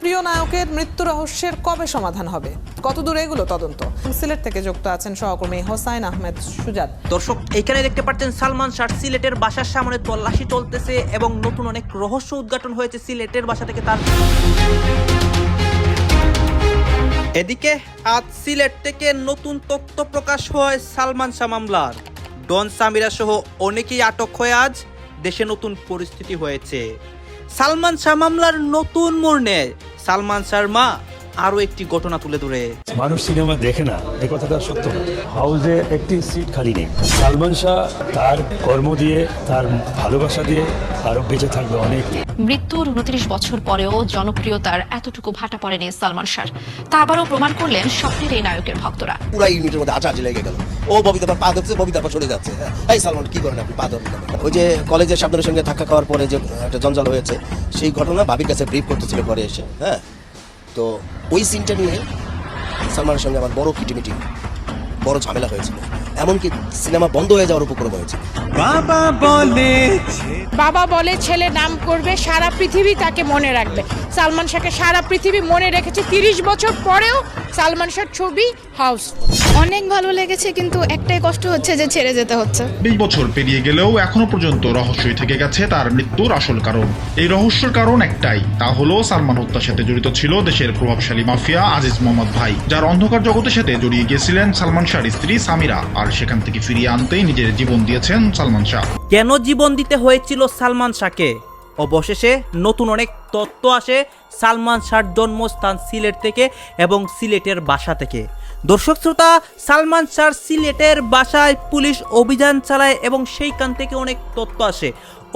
প্রিয় নায়কের মৃত্যু রহস্যের কবে সমাধান হবে? কত দূর এগুলো তদন্ত? সিলেট থেকে যুক্ত আছেন সহকর্মী হোসাইন আহমেদ সুজাত। দর্শক, এখানে দেখতে পাচ্ছেন সালমান শাহ, সিলেটের বাসার সামনে তল্লাশি চলতেছে এবং নতুন অনেক রহস্য উদ্ঘাটন হয়েছে সিলেটের বাসা থেকে তার এদিকে আজ সিলেট থেকে নতুন তথ্য প্রকাশ হয় সালমান শাহ মামলার। ডন সামিরা সহ অনেকেই আটক হয়ে আজ দেশে নতুন পরিস্থিতি হয়েছে। সালমান শাহ মামলার নতুন মোড় নেয়। সালমান শাহর মা আরও একটি ঘটনা তুলে ধরে। মানুষ সিনেমা দেখে না এ কথাটা সত্য না। হাউসে একটি সিট খালি নেই। সালমান শাহ তার কর্ম দিয়ে তার ভালোবাসা দিয়ে আরও বেঁচে থাকবে অনেক মৃত্যুর উনত্রিশ বছর পরেও জনপ্রিয়তার এতটুকু ভাটা পড়েনি সালমান শাহ। তা আবারও প্রমাণ করলেন স্বপ্নের এই নায়কের ভক্তরা। পুরো ইউনিটের মধ্যে আচার্য লেগে গেল। ও ববিতা পা ধরছে ববিতা পা সরে যাচ্ছে। হ্যাঁ, এই সালমান কি করেন আপনি? পা ধরেন ওই যে কলেজের সাবধানের সঙ্গে ধাক্কা খাওয়ার পরে যে একটা জঞ্জাল হয়েছে সেই ঘটনা ভাবির কাছে ব্রিফ করতেছিল পরে এসে। হ্যাঁ তো ওই সিনটা নিয়ে সালমানের সঙ্গে আমার বড় কিটিমিটি বড় ঝামেলা হয়েছিল। এমনকি সিনেমা বন্ধ হয়ে যাওয়ার উপক্রম হয়েছে। বাবা বলে ছেলে নাম করবে সারা পৃথিবী তাকে মনে রাখবে। সালমান শাহকে সারা পৃথিবী মনে রেখেছে। তিরিশ বছর পরেও সালমান শাহর ছবি হাউস অনেক ভালো লেগেছে কিন্তু একটাই কষ্ট হচ্ছে যে ছেড়ে যেতে হচ্ছে। বিশ বছর পেরিয়ে গেলেও এখনও পর্যন্ত রহস্যই থেকে গেছে তার মৃত্যুর আসল কারণ। এই রহস্যের কারণ একটাই তা হলো সালমান হত্যার সাথে জড়িত ছিল দেশের প্রভাবশালী মাফিয়া আজিজ মোহাম্মদ ভাই যার অন্ধকার জগতের সাথে জড়িয়ে গিয়েছিলেন সালমান শাহর স্ত্রী সামিরা আর সেখান থেকে ফিরিয়ে আনতেই নিজের জীবন দিয়েছেন সালমান শাহ। কেন জীবন দিতে হয়েছিল সালমান শাহকে? অবশেষে নতুন অনেক তত্ত্ব আসে সালমান শাহর জন্মস্থান সিলেট থেকে এবং সিলেটের বাসা থেকে। দর্শক শ্রোতা, সালমান শাহ সিলেটের বাসায় পুলিশ অভিযান চালায় এবং সেইখান থেকে অনেক তথ্য আসে।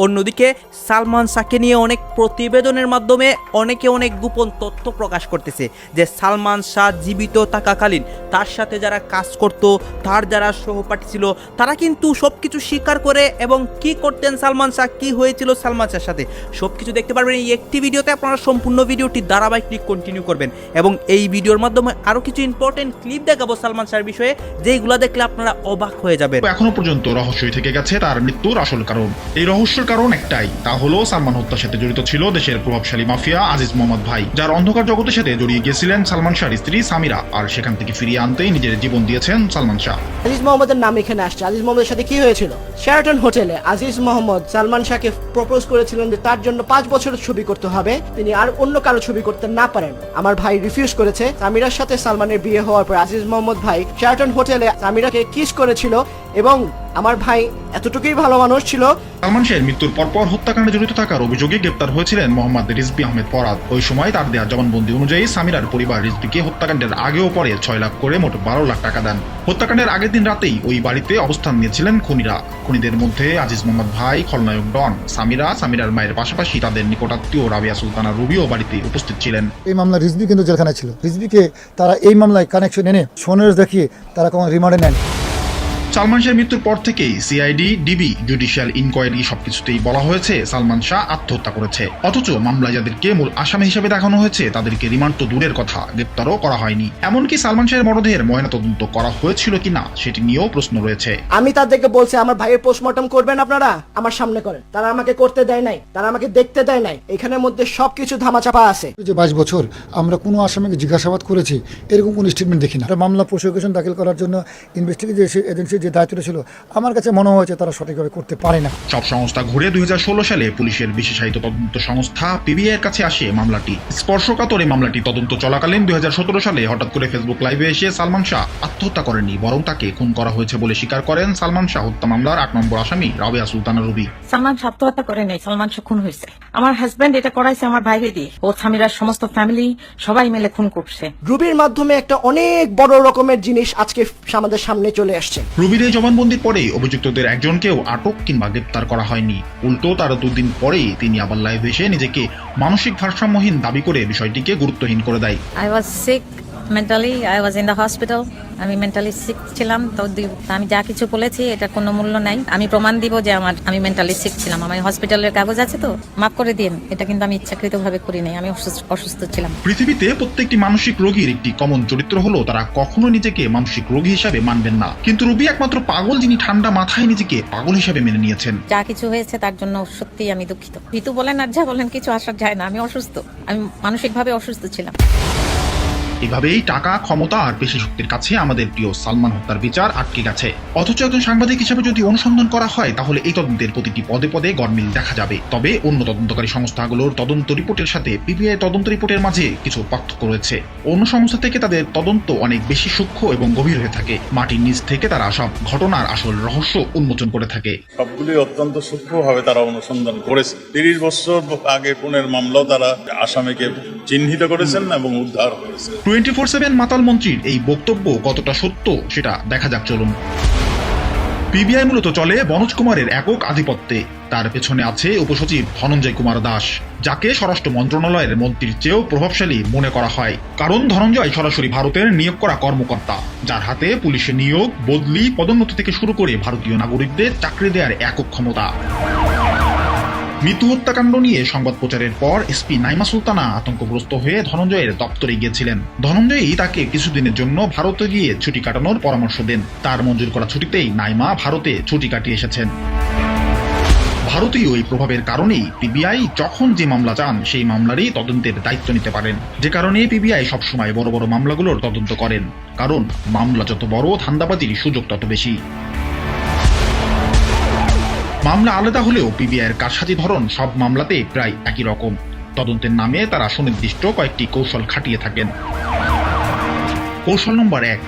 অন্যদিকে সালমান শাহকে নিয়ে অনেক প্রতিবেদনের মাধ্যমে অনেকে অনেক গোপন তথ্য প্রকাশ করতেছে যে সালমান শাহ জীবিত থাকাকালীন তার সাথে যারা কাজ করত, তার যারা সহপাঠী ছিল, তারা কিন্তু সব কিছু স্বীকার করে এবং কি করতেন সালমান শাহ, কি হয়েছিল সালমান শাহর সাথে সব কিছু দেখতে পারবেন। এই একটি ভিডিওতে আপনারা সম্পূর্ণ ভিডিওটি ধারাবাহিক কন্টিনিউ করবেন এবং এই ভিডিওর মাধ্যমে আরও কিছু ইম্পর্টেন্ট ক্লিপ দেখাবো সালমান শাহর বিষয়ে যেগুলো দেখলে আপনারা অবাক হয়ে যাবেন। এখনও পর্যন্ত রহস্যই থেকে গেছে তার মৃত্যুর আসল কারণ। এই রহস্যের কারণ একটাই, তা হলো সালমান হত্যার সাথে জড়িত ছিল দেশের প্রভাবশালী মাফিয়া আজিজ মোহাম্মদ ভাই, যার অন্ধকার জগতের সাথে জড়িয়ে গিয়েছিলেন সালমান শাহর স্ত্রী সামিরা, আর সেখান থেকে ফিরিয়ে আনতেই নিজের জীবন দিয়েছেন সালমান শাহ। আজিজ মোহাম্মদের নাম এখানে আসছে। আজিজ মোহাম্মদের সাথে কি হয়েছিল? শেরাটন হোটেলে আজিজ মোহাম্মদ সালমান শাহকে প্রপোজ করেছিলেন যে তার জন্য পাঁচ বছরের ছবি করতে হবে। তিনি আর অন্য কারও ছবি করতে না পারেন। আমার ভাই রিফিউজ করেছে। সামিরার সাথে সালমানের বিয়ে হওয়ার পর আজিজ মোহাম্মদ ভাই শেরাটন হোটেলে সামিরাকে কিস করেছিল এবং আমার ভাই এতটুকুই ভালো মানুষ ছিল। সালমান শাহের মৃত্যুর পরপর হত্যাকাণ্ডে জড়িত থাকার অভিযোগে গ্রেপ্তার হয়েছিলেন মোহাম্মদ রিজবি আহমেদ পরাদ ওই সময় তার দেওয়া জবানবন্দি অনুযায়ী সামিরার পরিবার রিজবিকে হত্যাকাণ্ডের আগেও পরে ছয় লাখ করে মোট বারো লাখ টাকা দেন। হত্যাকাণ্ডের আগের দিন রাতেই ওই বাড়িতে অবস্থান নিয়েছিলেন খুনিরা। খুনিদের মধ্যে আজিজ মোহাম্মদ ভাই, খলনায়ক ডন সামিরা, সামিরার মায়ের পাশাপাশি তাদের নিকটাত্মীয় রাবিয়া সুলতানা রুবিও বাড়িতে উপস্থিত ছিলেন। এই মামলা রিজবি কিন্তু জেলখানায় ছিল। রিজবিকে তারা এই মামলায় কানেকশন এনে সোনের দেখিয়ে তারা কোনো রিমান্ডে নেন সালমান শাহের মৃত্যুর পর থেকেই সিআইডি ডিবি জুডিশিয়াল ইনকোয়ারি সবকিছুতেই বলা হয়েছে সালমান শাহ আত্মহত্যা করেছে। অথচ মামলায় যাদেরকে মূল আসামি হিসেবে দেখানো হয়েছে তাদেরকে রিমান্ড তো দূরের কথা গ্রেপ্তারও করা হয়নি। এমনকি সালমান শাহের মরদেহের ময়নাতদন্ত করা হয়েছিল কিনা সেটি নিয়েও প্রশ্ন রয়েছে। আমি তাদেরকে বলছি আমার ভাইয়ের পোস্টমর্টম করবেন আপনারা? আমার সামনে করেন। তারা আমাকে করতে দেয় নাই তারা আমাকে দেখতে দেয় নাই। এখানের মধ্যে সবকিছু ধামাচাপা আছে। যে বাইশ বছর আমরা কোনো আসামিকে জিজ্ঞাসাবাদ করেছি এরকম কোনো স্টেটমেন্ট দেখি না। মামলা প্রসিকিউশন দাখিল করার জন্য ইনভেস্টিগেশন এজেন্সির যে দায়িত্বটা ছিল আমার কাছে মনে হয়েছে তারা সঠিকভাবে করতে পারে না। সব সংস্থা ঘুরে দুই সালে পুলিশের বিশেষায়িত তদন্ত সংস্থা পিবিআই এর কাছে আসে মামলাটি। স্পর্শকাতর এই মামলাটি তদন্ত চলাকালীন দুই সালে হঠাৎ করে ফেসবুক লাইভে এসে সালমান শাহ আত্মহত্যা করেননি বরং তাকে খুন করা হয়েছে বলে স্বীকার করেন সালমান শাহ হত্যা মামলার আট নম্বর আসামি রাবেয়া সুলতানা রুবি। সালমান শাহ আত্মহত্যা করে নাই সালমান শাহ খুন হয়েছে। আমার হাজবেন্ড এটা করাইছে আমার ভাইরে দিয়ে। ও সামিরার সমস্ত ফ্যামিলি সবাই মিলে খুন করছে। রুবির মাধ্যমে একটা অনেক বড় রকমের জিনিস আজকে আমাদের সামনে চলে আসছে। রুবির জবানবন্দির পরে অভিযুক্তদের একজনকেও আটক কিংবা গ্রেপ্তার করা হয়নি। উল্টো তার দুদিন পরেই তিনি আবার লাইভ এসে নিজেকে মানসিক ভারসাম্যহীন দাবি করে বিষয়টিকে গুরুত্বহীন করে দেয়। I was sick mentally I was in the hospital আমি মেন্টালি সিক ছিলাম তো আমি যা কিছু বলেছি এটা কোনো মূল্য নাই। আমি প্রমাণ দিব যে আমার আমি মেন্টালি সিক ছিলাম। আমার হসপিটালের কাগজ আছে তো মাফ করে দিন এটা কিন্তু আমি ইচ্ছাকৃতভাবে করি নাই। আমি অসুস্থ- ছিলাম। পৃথিবীতে প্রত্যেকটি মানসিক রোগীর একটি কমন চরিত্র হলো তারা কখনো নিজেকে মানসিক রোগী হিসাবে মানবেন না। কিন্তু রুবি একমাত্র পাগল যিনি ঠান্ডা মাথায় নিজেকে পাগল হিসাবে মেনে নিয়েছেন। যা কিছু হয়েছে তার জন্য সত্যিই আমি দুঃখিত। ঋতু বলেন আর যা বলেন কিছু আসা যায় না। আমি অসুস্থ। আমি মানসিকভাবে অসুস্থ ছিলাম। এভাবেই টাকা, ক্ষমতা আর পেশি শক্তির কাছে আমাদের প্রিয় সালমান হত্যার বিচার আটকে গেছে। অথচ একজন সাংবাদিক হিসেবে যদি অনুসন্ধান করা হয়, তাহলে এই তদন্তের প্রতিটি পদে পদে গরমিল দেখা যাবে। তবে অন্য তদন্তকারী সংস্থাগুলোর তদন্ত রিপোর্টের সাথে পিবিআই তদন্ত রিপোর্টের মাঝে কিছু পার্থক্য রয়েছে। অন্য সংস্থা থেকে তাদের তদন্ত অনেক বেশি সূক্ষ্ম এবং গভীর হয়ে থাকে। মাটির নিচ থেকে তারা সব ঘটনার আসল রহস্য উন্মোচন করে থাকে। সবগুলি অত্যন্ত সূক্ষ্মভাবে তারা অনুসন্ধান করেছে। তিরিশ বছর আগে খুনের মামলাও তারা আসামিকে চিহ্নিত করেছেন এবং উদ্ধার করেছেন। টোয়েন্টি ফোর সেভেন মাতাল মন্ত্রীর এই বক্তব্য কতটা সত্য সেটা দেখা যাক, চলুন। পিবিআই মূলত চলে বনোজ কুমারের একক আধিপত্যে। তার পেছনে আছে উপসচিব ধনঞ্জয় কুমার দাস, যাকে স্বরাষ্ট্র মন্ত্রণালয়ের মন্ত্রীর চেয়েও প্রভাবশালী মনে করা হয়। কারণ ধনঞ্জয় সরাসরি ভারতের নিয়োগ করা কর্মকর্তা, যার হাতে পুলিশের নিয়োগ, বদলি পদোন্নতি থেকে শুরু করে ভারতীয় নাগরিকদের চাকরি দেওয়ার একক ক্ষমতা। মৃত্যু হত্যাকাণ্ড নিয়ে সংবাদ প্রচারের পর এসপি নাইমা সুলতানা আতঙ্কগ্রস্ত হয়ে ধনঞ্জয়ের দপ্তরে গিয়েছিলেন। ধনঞ্জয়ই তাকে কিছুদিনের জন্য ভারতে গিয়ে ছুটি কাটানোর পরামর্শ দেন। তার মঞ্জুর করা ছুটিতেই নাইমা ভারতে ছুটি কাটিয়ে এসেছেন। ভারতীয় এই প্রভাবের কারণেই পিবিআই যখন যে মামলা চান, সেই মামলারই তদন্তের দায়িত্ব নিতে পারেন। যে কারণে পিবিআই সবসময় বড় বড় মামলাগুলোর তদন্ত করেন। কারণ মামলা যত বড় ধান্দাবাজির সুযোগ তত বেশি। মামলা আলাদা হলেও পিবিআইয়ের কারসাজি ধরন সব মামলাতে প্রায় একই রকম। তদন্তের নামে তারা সুনির্দিষ্ট কয়েকটি কৌশল খাটিয়ে থাকেন। কৌশল নম্বর এক।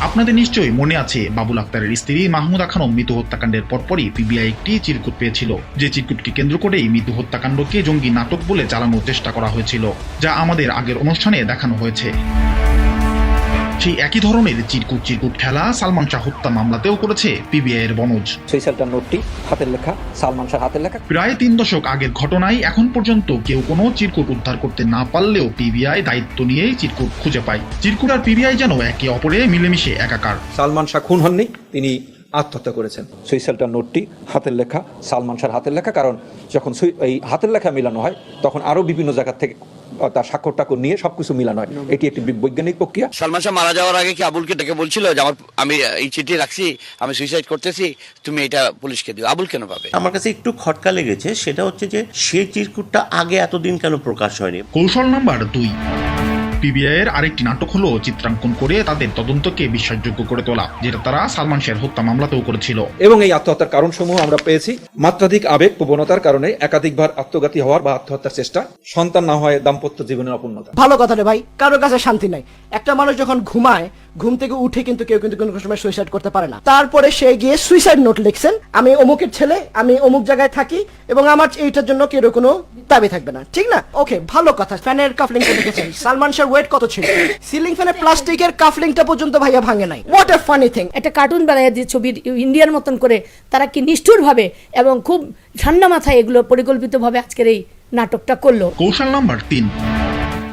আপনাদের নিশ্চয়ই মনে আছে, বাবুল আক্তারের স্ত্রী মাহমুদা খানম মৃত্যু হত্যাকাণ্ডের পরপরই পিবিআই একটি চিরকুট পেয়েছিল। যে চিরকুটকে কেন্দ্র করেই মৃত্যু হত্যাকাণ্ডকে জঙ্গি নাটক বলে চালানোর চেষ্টা করা হয়েছিল, যা আমাদের আগের অনুষ্ঠানে দেখানো হয়েছে। সেই একই ধরনের চিরকুট চিরকুট খেলা সালমান শাহ হত্যা মামলাতেও করেছে পিবিআই এর বনজ। সুইসাইডটার নোটটি হাতের লেখা সালমান শাহ হাতের লেখা। প্রায় তিন দশক আগের ঘটনায় এখন পর্যন্ত কেউ কোনো চিরকুট উদ্ধার করতে না পারলেও পিবিআই দায়িত্ব নিয়েই চিরকুট খুঁজে পায়। চিরকুট আর পিবিআই যেন একে অপরে মিলেমিশে একাকার। সালমান শাহ খুন হননি তিনি আত্মহত্যা করেছেন। সুইসাইডটার নোটটি হাতের লেখা সালমান শাহর হাতের লেখা কারণ যখন এই হাতের লেখা মিলানো হয় তখন আরও বিভিন্ন জায়গা থেকে তার স্বাক্ষর টাক্ষর নিয়ে সবকিছু মিলানো হয়। এটি একটি বি- বৈজ্ঞানিক প্রক্রিয়া। সালমান শাহ মারা যাওয়ার আগে কি আবুলকে ডেকে বলছিল যে আমার আমি এই চিঠি রাখছি আমি সুইসাইড করতেছি তুমি এটা পুলিশকে দিও? আবুল কেন পাবে? আমার কাছে একটু খটকা লেগেছে সেটা হচ্ছে যে সেই চিরকুটটা আগে এতদিন কেন প্রকাশ হয়নি? কৌশল নাম্বার দুই। পিবিআই এর আরেকটি নাটক হলো চিত্রাঙ্কন করে তাদের তদন্তকে বিশ্বাসযোগ্য করে তোলা যেটা তারা সালমান শাহের হত্যা মামলাতেও করেছিল। এবং এই আত্মহত্যার কারণসমূহ আমরা পেয়েছি। মাত্রাধিক আবেগ প্রবণতার কারণে একাধিকবার আত্মঘাতী হওয়ার বা আত্মহত্যার চেষ্টা সন্তান না হয় দাম্পত্য জীবনের অপূর্ণতা। ভালো কথা রে ভাই কারোর কাছে শান্তি নাই। একটা মানুষ যখন ঘুমায় ঘুম থেকে উঠে কিন্তু কেউ কিন্তু কোনো সময় সুইসাইড করতে পারে না। তারপরে সে গিয়ে সুইসাইড নোট লিখছেন আমি অমুকের ছেলে আমি অমুক জায়গায় থাকি এবং আমার এইটার জন্য কেউ কোনো দাবি থাকবে না। ঠিক না? ওকে ভালো কথা। ফ্যানের কাফলিং করে দেখেছেন। সালমান শাহ ওয়েট কত ছিল? সিলিং ফ্যানের প্লাস্টিকের কাফলিংটা পর্যন্ত ভাইয়া ভাঙে নাই। হোয়াট এ ফানি থিং একটা কার্টুন বানায় দিয়ে ছবির ইন্ডিয়ার মতন করে তারা কি নিষ্ঠুরভাবে এবং খুব ঠান্ডা মাথায় এগুলো পরিকল্পিতভাবে আজকের এই নাটকটা করল। কৌশল নাম্বার তিন।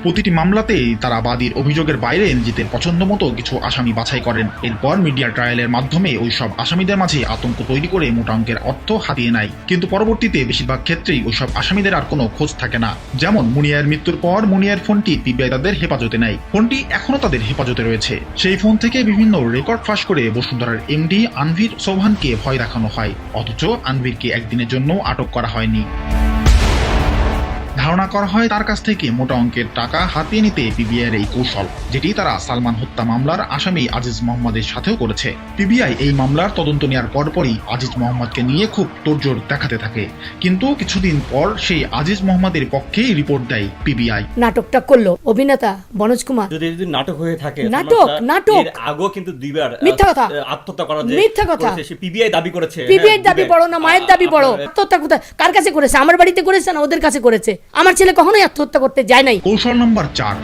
প্রতিটি মামলাতেই তারা বাদীর অভিযোগের বাইরে এনজিতের পছন্দ মতো কিছু আসামি বাছাই করেন। এরপর মিডিয়া ট্রায়ালের মাধ্যমে ওই সব আসামিদের মাঝে আতঙ্ক তৈরি করে মোটা অঙ্কের অর্থ হাতিয়ে নেয়। কিন্তু পরবর্তীতে বেশিরভাগ ক্ষেত্রেই ওইসব আসামিদের আর কোনো খোঁজ থাকে না। যেমন মুনিয়ার মৃত্যুর পর মুনিয়ার ফোনটি পিবিআই তাদের হেফাজতে নেয়। ফোনটি এখনও তাদের হেফাজতে রয়েছে। সেই ফোন থেকে বিভিন্ন রেকর্ড ফাঁস করে বসুন্ধরার এমডি আনভির সোভানকে ভয় দেখানো হয়। অথচ আনভিরকে একদিনের জন্য আটক করা হয়নি। ধারণা করা হয় তার কাছ থেকে মোটা অঙ্কের টাকা হাতিয়ে নিতে পিবিআই এই কৌশল যেটি তারা সালমান হত্যা মামলার আসামি আজিজ মোহাম্মদের সাথেও করেছে। পিবিআই এই মামলার তদন্ত নেওয়ার পরপরই আজিজ মোহাম্মদকে নিয়ে খুব তোড়জোড় দেখাতে থাকে। কিন্তু কিছুদিন পর সেই আজিজ মোহাম্মদের পক্ষেই রিপোর্ট দেয় পিবিআই নাটকটা করল অভিনেতা বনোজ কুমার। যদি যদি নাটক হয়ে থাকে নাটক, নাটক। এর আগেও কিন্তু দুইবার মিথ্যা কথা। আত্মহত্যা করার যে মিথ্যা কথা। সে পিবিআই দাবি করেছে। পিবিআই হ্যাঁ, দাবি বড় না মায়ের দাবি বড় আত্মহত্যা কোথায়? কার কাছে করেছে? আমার বাড়িতে করেছে না ওদের কাছে করেছে? আমার ছেলে কখনোই আত্মহত্যা করতে যায় নাই। কৌশল নম্বর চার।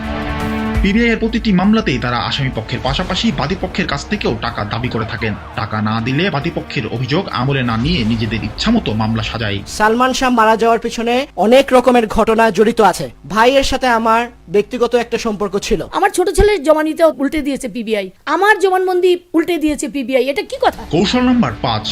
পিবিআই এর প্রতিটি মামলাতেই তারা আসামি পক্ষের পাশাপাশি বাদী পক্ষের কাছ থেকেও টাকা দাবি করে থাকেন। টাকা না দিলে বাদী পক্ষের অভিযোগ আমলে না নিয়ে নিজেদের ইচ্ছামতো মামলা সাজায়। সালমান শাহ মারা যাওয়ার পিছনে অনেক রকমের ঘটনা জড়িত আছে। ভাইয়ের সাথে আমার ব্যক্তিগত একটা সম্পর্ক ছিল। আমার ছোট ছেলের জমানিতে উল্টে দিয়েছে পিবিআই। আমার জবানবন্দি উল্টে দিয়েছে পিবিআই। এটা কি কথা? কৌশল নাম্বার পাঁচ।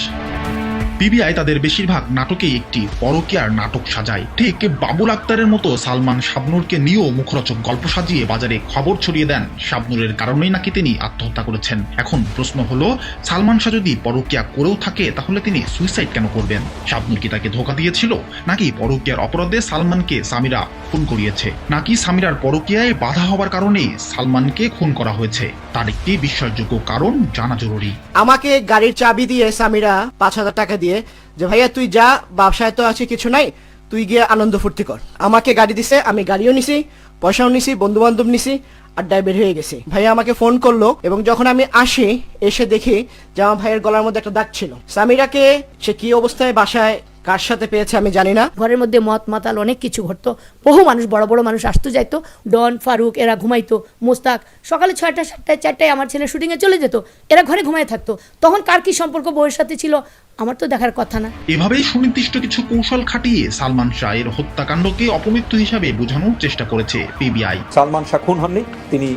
পিবিআই তাদের বেশিরভাগ নাটকেই একটি পরকীয়ার নাটক সাজায়। ঠিক বাবুল আক্তারের মতো সালমান শাবনুরকে নিয়েও মুখরোচক গল্প সাজিয়ে বাজারে খবর ছড়িয়ে দেন। শাবনুরের কারণেই নাকি তিনি আত্মহত্যা করেছেন। এখন প্রশ্ন হলো, সালমান শাহ যদি পরকীয়া করেও থাকে, তাহলে তিনি সুইসাইড কেন করবেন? শাবনুর কি তাকে ধোকা দিয়েছিল? নাকি পরকীয়ার অপরাধে সালমানকে সামিরা খুন করিয়েছে? নাকি সামিরার পরকীয়ায় বাধা হবার কারণে সালমানকে খুন করা হয়েছে? তার একটি বিশ্বাসযোগ্য কারণ জানা জরুরি। আমাকে গাড়ির চাবি দিয়ে সামিরা পাঁচ হাজার টাকা দিয়ে যে, ভাইয়া, তুই যা ব্যবসায় তো আছে কিছু নাই, তুই গিয়ে আনন্দ ফুর্তি কর। আমাকে গাড়ি দিছে, আমি গাড়িও নিছি, পয়সাও নিছি বন্ধু বান্ধব নিছি, আড্ডায় বের হয়ে গেছি। ভাইয়া আমাকে ফোন করল এবং যখন আমি আসি, এসে দেখি যে, আমার ভাইয়ের গলার মধ্যে একটা দাগ ছিল। সামিরাকে সে কি অবস্থায় বাসায় কার সাথে পেয়েছে আমি জানি না। ঘরের মধ্যে মত মাতাল অনেক কিছু ঘটতো। বহু মানুষ বড় বড় মানুষ আসতো যাইতো। ডন ফারুক এরা ঘুমাইতো। মোস্তাক সকালে ছয়টা সাতটায় চারটায় আমার ছেলে শুটিংয়ে চলে যেত। এরা ঘরে ঘুমায় থাকতো। তখন কার কি সম্পর্ক বউয়ের সাথে ছিল আমার তো দেখার কথা না। এভাবেই সুনির্দিষ্ট কিছু কৌশল খাটিয়ে সালমান শাহ এর হত্যাকাণ্ডকে অপমৃত্যু হিসাবে বোঝানোর চেষ্টা করেছে পিবিআই। সালমান শাহ খুন হননি তিনি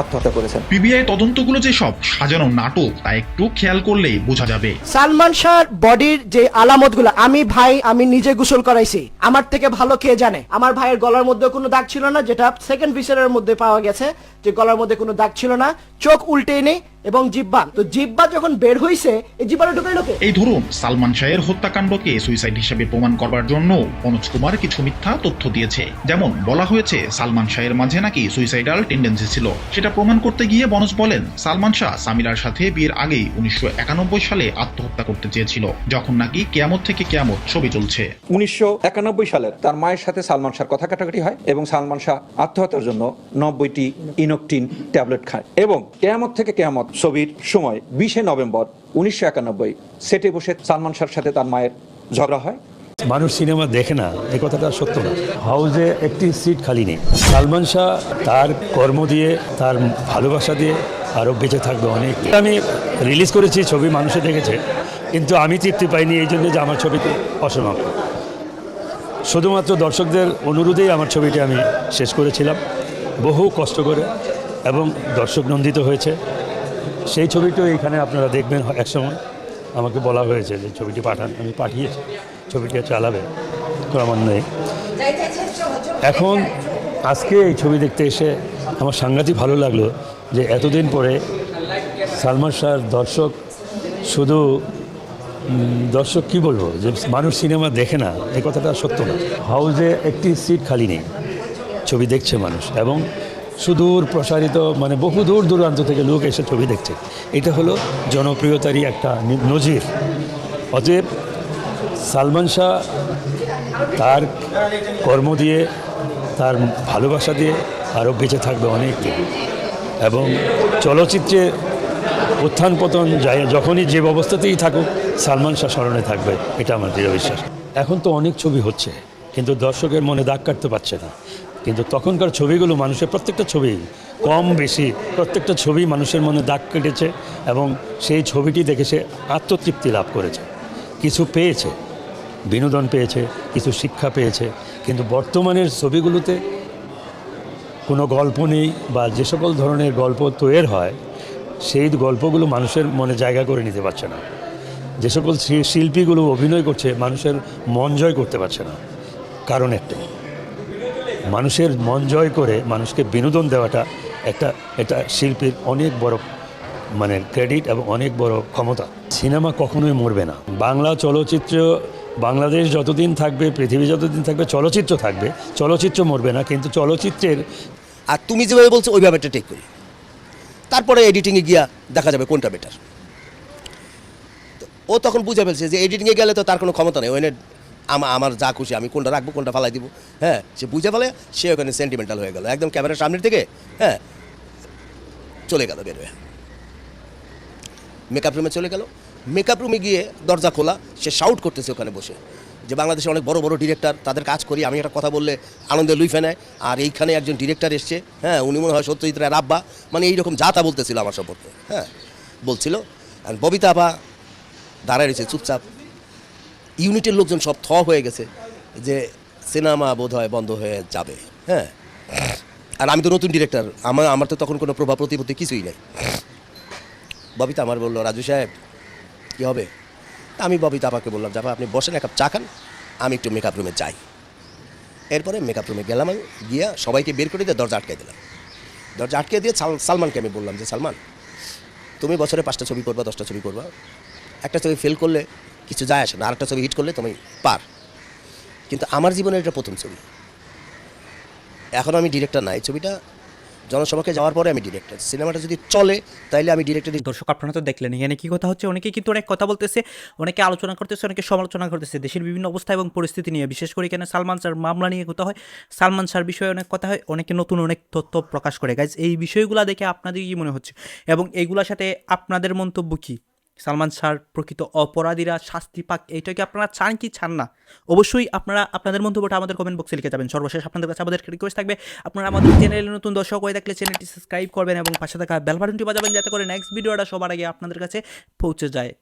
আত্মহত্যা করেছেন। পিবিআই তদন্তগুলো যে সব সাজানো নাটক তা একটু খেয়াল করলেই বোঝা যাবে। সালমান শাহর বডির যে আলামত আমি ভাই আমি নিজে গোসল করাইছি। আমার থেকে ভালো কে জানে? আমার ভাইয়ের গলার মধ্যে কোনো দাগ ছিল না যেটা সেকেন্ড ভিসারের মধ্যে পাওয়া গেছে যে গলার মধ্যে কোনো দাগ ছিল না। চোখ উল্টে নেই এবং জিব্বা। তো জিব্বা যখন বের হইছে এই জিব্বাটা ঢুকাই লোকে এই ধরুন সালমান শাহের হত্যাকাণ্ডকে সুইসাইড হিসেবে প্রমাণ করবার জন্য অনুজ কুমার কিছু মিথ্যা তথ্য দিয়েছে। যেমন বলা হয়েছে সালমান শাহের মাঝে নাকি সুইসাইডাল টেন্ডেন্সি ছিল। সেটা প্রমাণ করতে গিয়ে বনজ বলেন সালমান শাহ সামিরার সাথে বিয়ের আগেই উনিশশো একানব্বই সালে আত্মহত্যা করতে চেয়েছিল। যখন নাকি কেয়ামত থেকে কেয়ামত ছবি চলছে। উনিশশো একানব্বই সালের তার মায়ের সাথে সালমান শাহর কথা কাটাকাটি হয় এবং সালমান শাহ আত্মহত্যার জন্য নব্বইটি ইনোকটিন ট্যাবলেট খায় এবং কেয়ামত থেকে কেয়ামত ছবির সময় বিশে নভেম্বর উনিশশো একানব্বই সেটে বসে সালমান শাহর সাথে তার মায়ের ঝগড়া হয়। মানুষ সিনেমা দেখে না, এ কথাটা সত্য না। হাউসে একটি সিট খালি নেই। সালমান শাহ তার কর্ম দিয়ে, তার ভালোবাসা দিয়ে আরও বেঁচে থাকবে অনেক। আমি রিলিজ করেছি, ছবি মানুষে দেখেছে, কিন্তু আমি তৃপ্তি পাইনি এই জন্য যে আমার ছবিতে অসমাপ্ত। শুধুমাত্র দর্শকদের অনুরোধেই আমার ছবিটি আমি শেষ করেছিলাম। বহু কষ্ট করে এবং দর্শক নন্দিত হয়েছে। সেই ছবিটিও এখানে আপনারা দেখবেন একসময়। আমাকে বলা হয়েছে যে ছবিটি পাঠান, আমি পাঠিয়েছি। ছবিটি চালাবে, ক্রমান্বয়ে। এখন আজকে এই ছবি দেখতে এসে আমার সাংঘাতিক ভালো লাগল যে এতদিন পরে সালমান শাহর দর্শক শুধু দর্শক কি বলব, যে মানুষ সিনেমা দেখে না এই কথাটা সত্য না। হাউজে একটি সিট খালি নেই, ছবি দেখছে মানুষ এবং সুদূর প্রসারিত মানে বহু দূর দূরান্ত থেকে লোক এসে ছবি দেখছে। এটা হলো জনপ্রিয়তারই একটা নজির। অতএব সালমান শাহ তার কর্ম দিয়ে, তার ভালোবাসা দিয়ে আরও বেঁচে থাকবে অনেক এবং চলচ্চিত্রে উত্থান পতন যখনই যে অবস্থাতেই থাকুক, সালমান শাহ স্মরণে থাকবে, এটা আমার দৃঢ় বিশ্বাস। এখন তো অনেক ছবি হচ্ছে, কিন্তু দর্শকের মনে দাগ কাটতে পারছে না। কিন্তু তখনকার ছবিগুলো মানুষের প্রত্যেকটা ছবি কম বেশি, প্রত্যেকটা ছবি মানুষের মনে দাগ কেটেছে এবং সেই ছবিটি দেখে সে আত্মতৃপ্তি লাভ করেছে। কিছু পেয়েছে, বিনোদন পেয়েছে, কিছু শিক্ষা পেয়েছে, কিন্তু বর্তমানের ছবিগুলোতে কোনো গল্প নেই বা যে সকল ধরনের গল্প তৈরি হয়, সেই গল্পগুলো মানুষের মনে জায়গা করে নিতে পারছে না। যে সকল শিল্পীগুলো অভিনয় করছে মানুষের মন জয় করতে পারছে না। কারণ একটাই মানুষের মন জয় করে মানুষকে বিনোদন দেওয়াটা একটা, এটা শিল্পীর অনেক বড় মানে ক্রেডিট এবং অনেক বড় ক্ষমতা। সিনেমা কখনোই মরবে না। বাংলা চলচ্চিত্র, বাংলাদেশ যতদিন থাকবে, পৃথিবী যতদিন থাকবে, চলচ্চিত্র থাকবে, চলচ্চিত্র মরবে না, কিন্তু চলচ্চিত্রের আর তুমি যেভাবে বলছো, ওইভাবে একটা টেক করি। তারপরে এডিটিংয়ে গিয়া দেখা যাবে কোনটা বেটার ও তখন বুঝে ফেলছে যে এডিটিংয়ে গেলে তো তার কোনো ক্ষমতা নেই। ওখানে আমা, আমার যা খুশি, আমি কোনটা রাখব, কোনটা ফালাই দিব। হ্যাঁ সে বুঝে ফেলে, সে ওখানে সেন্টিমেন্টাল হয়ে গেল। একদম ক্যামেরার সামনের থেকে হ্যাঁ চলে গেল, বের হয়ে। মেকআপ রুমে চলে গেল। মেকআপ রুমে গিয়ে দরজা খোলা, সে শাউট করতেছে ওখানে বসে। যে বাংলাদেশে অনেক বড় বড় ডিরেক্টর তাদের কাজ করি, আমি একটা কথা বললে আনন্দে লুই ফেনায় আর এইখানে একজন ডিরেক্টর এসছে হ্যাঁ উনি মনে হয় সত্যজিৎ রায় রাব্বা মানে এইরকম যা তা বলতেছিল আমার সম্পর্কে হ্যাঁ বলছিল। আর ববিতা আপা দাঁড়ায় রয়েছে চুপচাপ। ইউনিটের লোকজন সব থ হয়ে গেছে যে সিনেমা বোধ হয় বন্ধ হয়ে যাবে। হ্যাঁ? আর আমি তো নতুন ডিরেক্টর, আমার আমার তো তখন কোনো প্রভাব প্রতিপত্তি কিছুই নেই। ববিতা আমার বলল, রাজু সাহেব, কী হবে? আমি ববিতা আপাকে বললাম যাবা আপনি বসেন, এক কাপ চা খান, আমি একটু মেকআপ রুমে যাই। এরপরে মেকআপ রুমে গেলাম আমি, গিয়া সবাইকে বের করে দিয়ে দরজা আটকে দিলাম। দরজা আটকে দিয়ে সাল- সালমানকে আমি বললাম যে, সালমান, তুমি বছরে পাঁচটা ছবি করবা, দশটা ছবি করবা। একটা ছবি ফেল করলে কিছু যায় আসে না, আরেকটা ছবি হিট করলে তুমি পার। কিন্তু আমার জীবনের এটা প্রথম ছবি। এখন আমি ডিরেক্টর নাই, ছবিটা জনসভাকে যাওয়ার পরে আমি ডিরেক্টর সিনেমাটা যদি চলে, তাইলে আমি ডিরেক্টর দর্শক আপনারা তো দেখলেন এখানে কি কথা হচ্ছে? অনেকে কিন্তু অনেক কথা বলতেছে, অনেকে আলোচনা করতেছে, অনেকে সমালোচনা করতেছে। দেশের বিভিন্ন অবস্থা এবং পরিস্থিতি নিয়ে, বিশেষ করে এখানে সালমান স্যার মামলা নিয়ে কথা হয়। সালমান স্যার বিষয়ে অনেক কথা হয়, অনেকে নতুন অনেক তথ্য প্রকাশ করে। গাইজ এই বিষয়গুলো দেখে আপনাদের কি মনে হচ্ছে? এবং এইগুলোর সাথে আপনাদের মন্তব্য কি? সালমান শাহর প্রকৃত অপরাধীরা শাস্তি পাক, এইটা কি আপনারা চান কি চান না? অবশ্যই আপনারা আপনাদের মন্তব্যটা আমাদের কমেন্ট বক্সে লিখে যাবেন। সর্বশেষ আপনাদের কাছে আমাদের রিকোয়েস্ট থাকবে, আপনারা আমাদের চ্যানেলে নতুন দর্শক হয়ে থাকলে চ্যানেলটি সাবস্ক্রাইব করবেন এবং পাশে থাকা বেল বাজাবেন, যাতে করে নেক্সট ভিডিওটা সবার আগে আপনাদের কাছে পৌঁছে যায়।